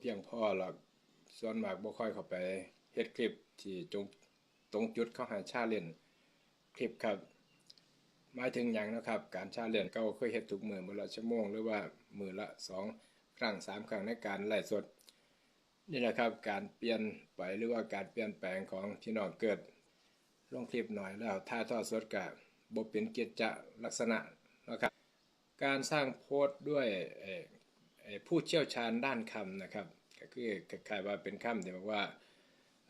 เพียงพอหรอกส่วนมากบ่ค่อยเข้าไปเฮ็ดคลิปที่จงตรงจุดเข้าหาชาเล่นคลิปครับหมายถึงหยังนะครับ การชาเล่นก่าเคยเฮ็ดทุกมือมื้อละชั่วโมง หรือว่ามื้อละสองครั้งสามครั้งในการไลฟ์สดนี่แหละครับการเปลี่ยนไปหรือว่าการเปลี่ยนแปลงของพี่น้องเกิดลงคลิปหน่อยแล้วถ้าทอดสดกับบ่เป็นเกิจจะลักษณะนะครับ การสร้างโพสต์ด้วยเอ ผู้เชี่ยวชาญด้านคำนะครับก็คือคล้ายๆว่าเป็นคำที่บอกว่า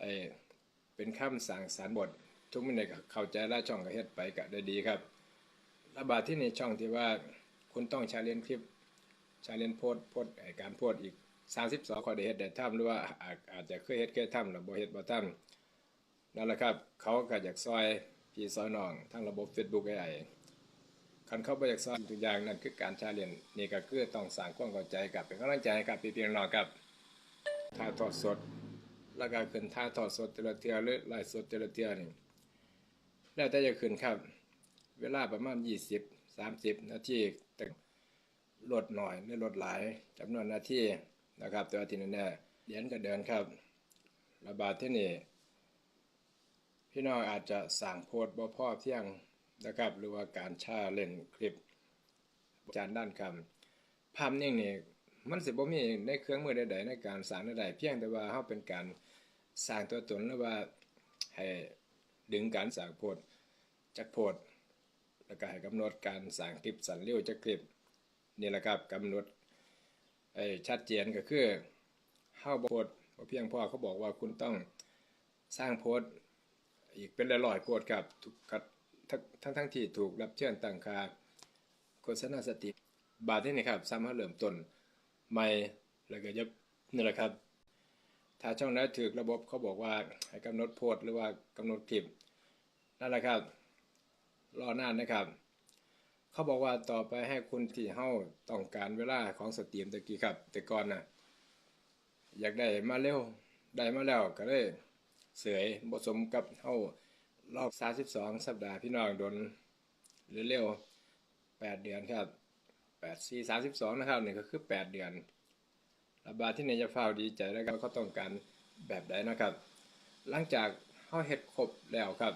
เอ่อเป็นคำสั่งสารบท ทุกมินก็เข้าใจและช่องก็เฮ็ดไปก็ได้ดีครับระบาดที่ในช่องที่ว่าคุณต้องชาเลนคลิปชาเลนโพสโพสไอการโพสอีก 32ข้อได้เฮ็ดได้ทำหรือว่าอาจจะเคยเฮ็ดเคยทำแล้วบ่เฮ็ดบ่ทำนั่นแหละครับ เขาก็อยากซอยพี่ซอยน้องทั้งระบบ Facebook AI คันเข้าบ่อยากซอยทุกอย่างนั่นคือการชาเลนจ์นี่ก็คือต้องสร้างความเข้าใจกับเป็นกำลังใจให้กับพี่ๆน้องๆครับถ่าทอดสด แล้วก็ขึ้นถ่าทอดสดแต่ละเทื่อหรือไลฟ์สดแต่ละเทื่อนี่แล้วแต่จะขึ้นครับ เวลาประมาณ20 30นาทีแต่ลดหน่อยหรือลดหลายจำนวนนาทีนะครับ แต่ว่าที่แน่ๆเหรียญก็เดินครับ ระบาดที่นี่พี่น้องอาจจะสั่งโพสบ่พ่อเที่ยง นะครับ หรือว่าการชาเล่นคลิปจานด้านคำภาพนิ่งนี่มันสิบ่มีในเครื่องมือใดๆในการสร้างใดๆเพียงแต่ว่าเฮาเป็นการสร้างตัวตนหรือว่าให้ดึงการสร้างโพสต์จากโพสต์แล้วก็ให้กำหนดการสร้างคลิปสั้นเร็วจากคลิปนี่แหละครับกำหนดไอ้ชัดเจนก็คือเฮาบ่โพสต์บ่เพียงพอเขาบอกว่าคุณต้องสร้างโพสต์อีกเป็นร้อยๆโพสต์ครับถูกกัด ทั้งทั้ง,ท,งที่ถูกรับเชิญตั้งคาโฆษณาสติ บาทที่นี่ครับสามารถเริ่มต้นใหม่แล้วก็ยับนี่แหละครับ ถ้าช่องนั้นถูกระบบเขาบอกว่าให้กำหนดโพสต์หรือว่ากำหนดคลิปนั่นแหละครับ รอนานนะครับ เขาบอกว่าต่อไปให้คุณที่เฮาต้องการเวลาของสตรีมตะกี้ครับ แต่ก่อนน่ะอยากได้มาเร็วได้มาแล้วก็เลยเสยผสมกับเฮา รอบ 32 สัปดาห์พี่น้องโดนหรือเร็ว8เดือนครับ8 4 32 นะครับนี่ก็คือ 8 เดือนระบาดที่ไหนจะฟ้าดีใจแล้วก็เขาต้องการแบบใดนะครับ หลังจากเฮาเฮ็ดครบแล้วครับ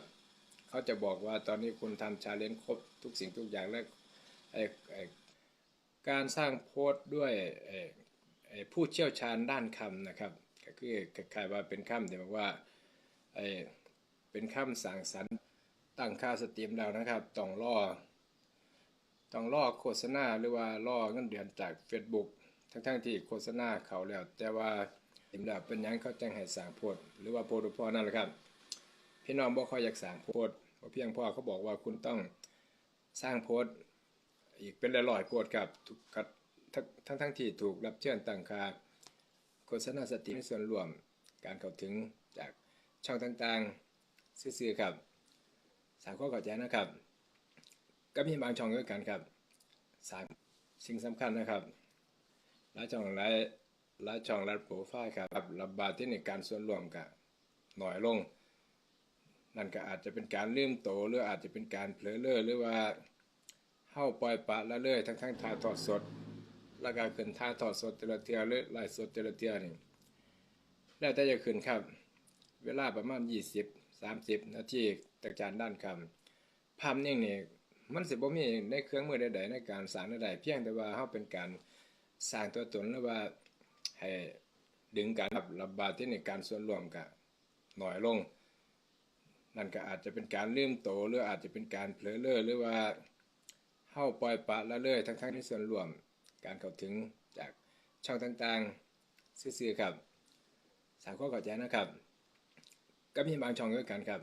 เขาจะบอกว่าตอนนี้คุณทำชาเลนจ์ครบทุกสิ่งทุกอย่างแล้วการสร้างโพสต์ด้วยผู้เชี่ยวชาญด้านคำนะครับ ก็คือคล้ายๆว่าเป็นคำที่บอกว่า เป็นคำสั่งสรรตั้งค่าสตรีมแล้วนะครับ ต้องรอ ต้องรอโฆษณาหรือว่ารอเงินเดือนจาก Facebook ทั้งๆที่โฆษณาเขาแล้ว แต่ว่าสตรีมแล้วเป็นยังเขาแจังให้สั่งโพสต์หรือว่าโพสต์พอนั่นแหละครับ พี่น้องบ่ค่อยอยากสั่งโพสต์เพราะเพียงพอเขาบอกว่าคุณต้องสร้างโพสต์อีกเป็นร้อยๆโพสต์ครับถูกกัดทั้งทั้งๆที่ถูกรับเชิญตั้งค่าโฆษณาสตรีมในส่วนรวมการเข้าถึงจากช่องต่างๆ ซื่อๆครับสามข้อเข้าใจนะครับ ก็มีบางช่องด้วยกันครับสามสิ่งสำคัญนะครับหลายช่องหลายหลายช่องหลายโปรไฟล์ครับรับบาทที่ในการส่วนรวมกับหน่อยลง นั่นก็อาจจะเป็นการเลื่อมโตหรืออาจจะเป็นการเผลอเล่อหรือว่าเฮาปล่อยปละละเลยทั้งทั้งท่าทอดสด แล้วก็ขึ้นท่าทอดสดแต่ละเทื่อหรือไลฟ์สดแต่ละเทื่อนี่แล้วแต่จะขึ้นครับ เวลาประมาณ 20 30 นาทีจากจานด้านคำภาพนิ่งนี่มันสิบ่มีในเครื่องมือใดๆในการสร้างใดๆเพียงแต่ว่าเฮาเป็นการสร้างตัวตนหรือว่าให้ดึงการรับรับบาทที่ในการส่วนรวมกับหน่อยลง นั่นก็อาจจะเป็นการลืมโตหรืออาจจะเป็นการเผลอเล่อหรือว่าเฮาปล่อยปละละเลยทั้งๆที่ส่วนรวม การเข้าถึงจากช่องต่างๆซื่อๆครับสามข้อเข้าใจนะครับ ก็มีบางช่องด้วยกันครับ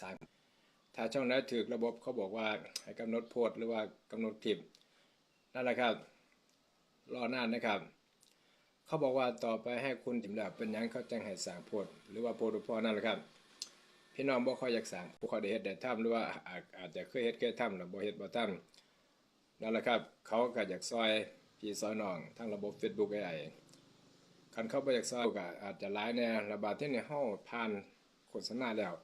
สามถ้าช่องนั้นถูกระบบเขาบอกว่าให้กำหนดโพสต์หรือว่ากำหนดคลิปนั่นแหละครับ รอนานนะครับ เขาบอกว่าต่อไปให้คุณติมแล้วเป็นยังเขาแจังให้สั่งโพสต์หรือว่าโพสต์พอนั่นแหละครับ พี่น้องบ่ค่อยอยากสั่งผู้เขาได้เฮ็ดได้ทำหรือว่าอาจจะเคยเฮ็ดเคยทำแล้วบ่เฮ็ดบ่ทำนั่นแหละครับ เขาก็อยากซอยพี่ซอยน้องทั้งระบบ Facebook AI คันเข้าไปจากซอยก็อาจจะหลายแน่ระบาดที่ในเฮาผ่าน ฆษณาแล้ว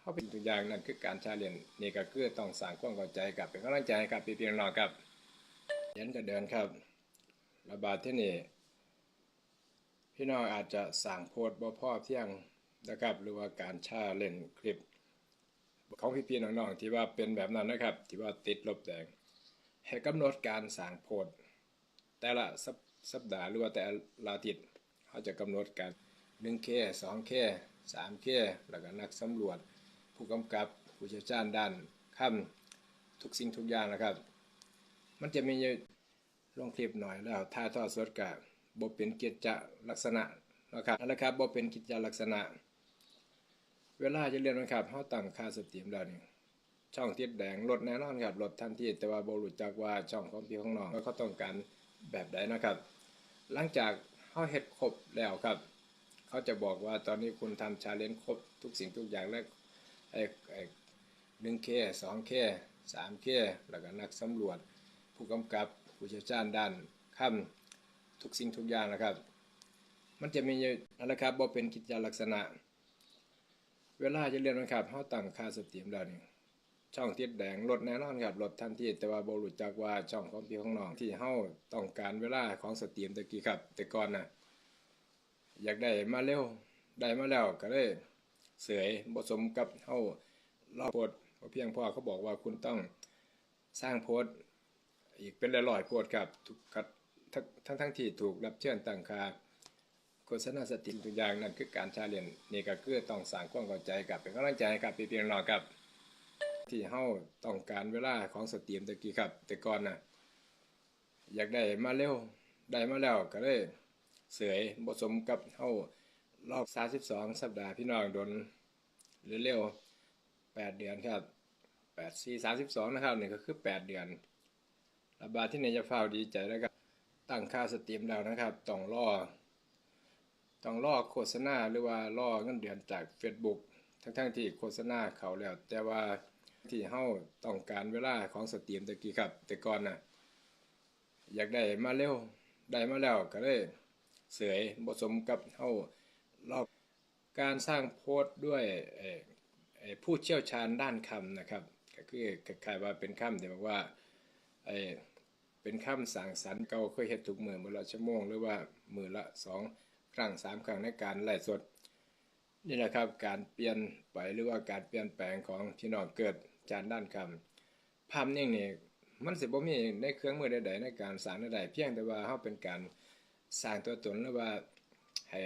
เฮาเป็นตัวอย่างนั่นคือการชาเลนจ์นี่ก็คือต้องสร้างความเข้าใจกับเป็นกำลังใจกับพี่ๆน้องๆครับเรียนก็เดินครับ ระบาดที่นี่พี่น้องอาจจะสั่งโพสบ่พ่อเพียงนะครับหรือว่าการชาเล่นคลิป ของพี่ๆน้องๆที่ว่าเป็นแบบนั้นนะครับ ที่ว่าติดลบแดงให้กำหนดการสั่งโพสแต่ละสัปสัปดาห์หรือว่าแต่ละอาทิตย์เขาจะกำหนดการ 1K 2K 3K แล้วก็นักสำรวจ ผู้กำกับผู้เชี่ยวชาญด้านคำทุกสิ่งทุกอย่างนะครับ มันจะมีลงคลิปหน่อยแล้วถ่ายทอดสดกับบ่เป็นกิจจลักษณะนะครับนั่นแหละครับบ่เป็นกิจจลักษณะ เวลาจะเรียนนะครับเฮาตั้งค่าสตรีมแล้วนี่ช่องติดแดงลดแน่นอนครับลดทันทีแต่ว่าบ่รู้จักว่าช่องของพี่ของน้องว่าเขาต้องการแบบใดนะครับ หลังจากเฮาเฮ็ดครบแล้วครับ เขาจะบอกว่าตอนนี้คุณทำชาเลนจ์ครบทุกสิ่งทุกอย่างแล้วไอ้ไอ้ 1K 2K 3K แล้วก็นักสำรวจ ผู้กำกับผู้เชี่ยวชาญด้านค่ำทุกสิ่งทุกอย่างนะครับ มันจะมีอยู่นั่นแหละครับบ่เป็นกิจลักษณะ เวลาจะเรียนนะครับเฮาตั้งค่าสตรีมแล้วนี่ช่องติดแดงลดแน่นอนครับลดทันทีแต่ว่าบ่รู้จักว่าช่องของพี่ของน้องที่เฮาต้องการเวลาของสตรีมตะกี้ครับ แต่ก่อนน่ะ อยากได้มาเร็วได้มาแล้วก็เลยเสยบสมกับเฮารอโพสต์บ่เพียงพอเขาบอกว่าคุณต้องสร้างโพสอีกเป็นร้อยๆโพสต์ครับทุกกัดทั้งทั้งที่ถูกรับเชิญตั้งคาโฆษณาสตรีมทุกอย่างนั่นคือการชาเลนจ์นี่ก็คือต้องสร้างความเข้าใจกับเป็นกำลังใจกับพี่ๆน้องๆครับ ที่เฮาต้องการเวลาของสตรีมตะกี้ครับ แต่ก่อนน่ะอยากได้มาเร็วได้มาแล้วก็เลย เสยบ่สมกับเฮารอบ32สัปดาห์พี่น้องโดนเร็ว8เดือนครับ8 4 32นะครับนี่ก็คือ 8 เดือนระบาดที่ไหนจะฟ้าดีใจแล้วครับตั้งค่าสตรีมแล้วนะครับต้องรอต้องรอโฆษณาหรือว่ารอเงินเดือนจาก Facebook ทั้งๆที่โฆษณาเขาแล้ว แต่ว่าที่เฮาต้องการเวลาของสตรีมตะกี้ครับ แต่ก่อนน่ะอยากได้มาเร็ว ได้มาแล้วก็เลย เสยบสมกับเฮารอบการสร้างโพสต์ด้วยผู้เชี่ยวชาญด้านคำนะครับก็คือคล้ายๆว่าเป็นคำที่บอกว่าเป็นคำสั่งสรรเก่าเคยเฮ็ดทุกมือมือละชั่วโมง หรือว่ามือละสองครั้งสามครั้งในการไลฟ์สดนี่แหละครับการเปลี่ยนไปหรือว่าการเปลี่ยนแปลงของพี่น้องเกิดจานด้านคำภาพนิ่งนี่มันสิบ่มีในเครื่องมือใดๆในการสางใดๆเพียงแต่ว่าเฮาเป็นการ สร้างตัวตนหรือว่าให้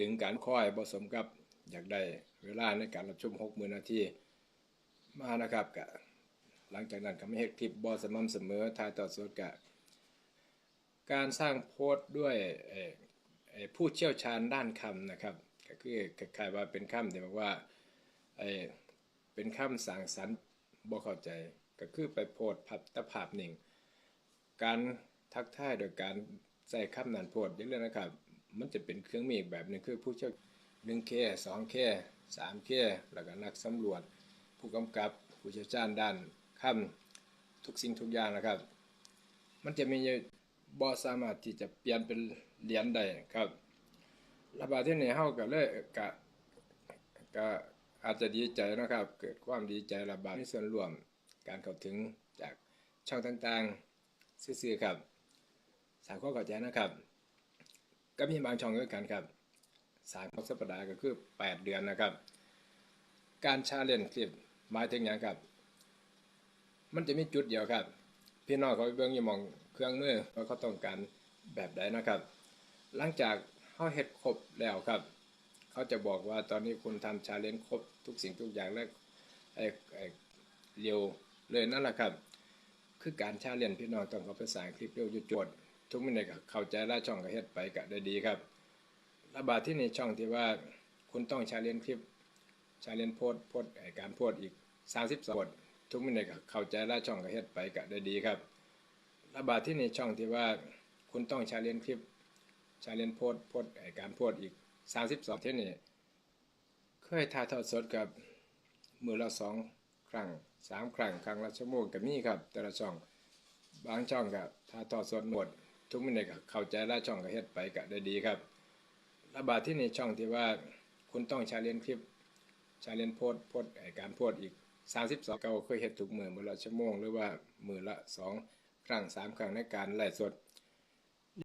ดึงการคอยบ่สมกับอยากได้เวลาในการรับชม60,000นนาทีมานะครับก็หลังจากนั้นก็ไม่เฮ็ดคลิปบ่สม่ำเสมอถ่ายทอสดก็การสร้างโพสต์ด้วยผู้เชี่ยวชาญด้านคำนะครับก็คือคล้ายๆว่าเป็นคำที่บอกว่าไอ้เป็นคำสั่งสรรค์บ่เข้าใจ ก็คือไปโพสต์ภาพแตภาพนิ่งการทักทายโดยการ ใส่คำนันโพสต์อย่างนี้นะครับ มันจะเป็นเครื่องมีอีกแบบหนึ่งคือผู้เชี่ยว 1K 2K 3K แล้วก็นักสำรวจ ผู้กำกับผู้เชี่ยวชาญด้านคำทุกสิ่งทุกอย่างนะครับ มันจะมีบ่สามารถที่จะเปลี่ยนเป็นเหรียญได้ครับระบาดที่นี่เฮาก็เลยก็ก็อาจจะดีใจนะครับ เกิดความดีใจระบาดมีส่วนร่วมการเข้าถึงจากช่องต่างๆซื่อๆครับ สร้างความเข้าใจนะครับ ก็มีบางช่องด้วยกันครับสามสัปดาห์ก็คือ 8 เดือนนะครับ การชาเลนจ์คลิปหมายถึงหยังครับ มันจะมีจุดเดียวครับ พี่น้องเขาเบิ่งยู่มองเครื่องมือว่าเขาต้องการแบบใดนะครับ หลังจากเขาเฮ็ดครบแล้วครับ เขาจะบอกว่าตอนนี้คุณทำชาเลนจ์ครบทุกสิ่งทุกอย่างแล้วไอ้ไอ้เร็วเลยนั่นแหละครับ คือการชาเลนจ์พี่น้องต้องเอาไปสางคลิปเร็วหยุดจด ทุกมินก็เข้าใจและช่องก็เฮ็ดไปก็ได้ดีครับระบาดที่ในช่องที่ว่าคุณต้องชาเลนคลิปชาเลนโพสโพสต์ไอการโพสอีก32บททุกมินก็เข้าใจและช่องก็เฮ็ดไปก็ได้ดีครับระบาดที่ในช่องที่ว่าคุณต้องชาเลนคลิปชาเลนโพสโพสต์ไอการโพสอีก32เที่นี่เคยถ่ายทอดสดกับมือละสองครั้งสามครั้งครั้งละชั่วโมงก็มีครับ แต่ละช่องบางช่องก็ถ่ายทอดสดหมด ทุกมันก็เข้าใจและช่องก็เฮ็ดไปก็ได้ดีครับระบาดที่ในช่องที่ว่าคุณต้องชาเลนคลิปชาเลนโพสโพสไอการโพสอีก 32เก่าเคยเฮ็ดทุกมือมือละชั่วโมง หรือว่ามือละสองครั้งสามครั้งในการไล่สด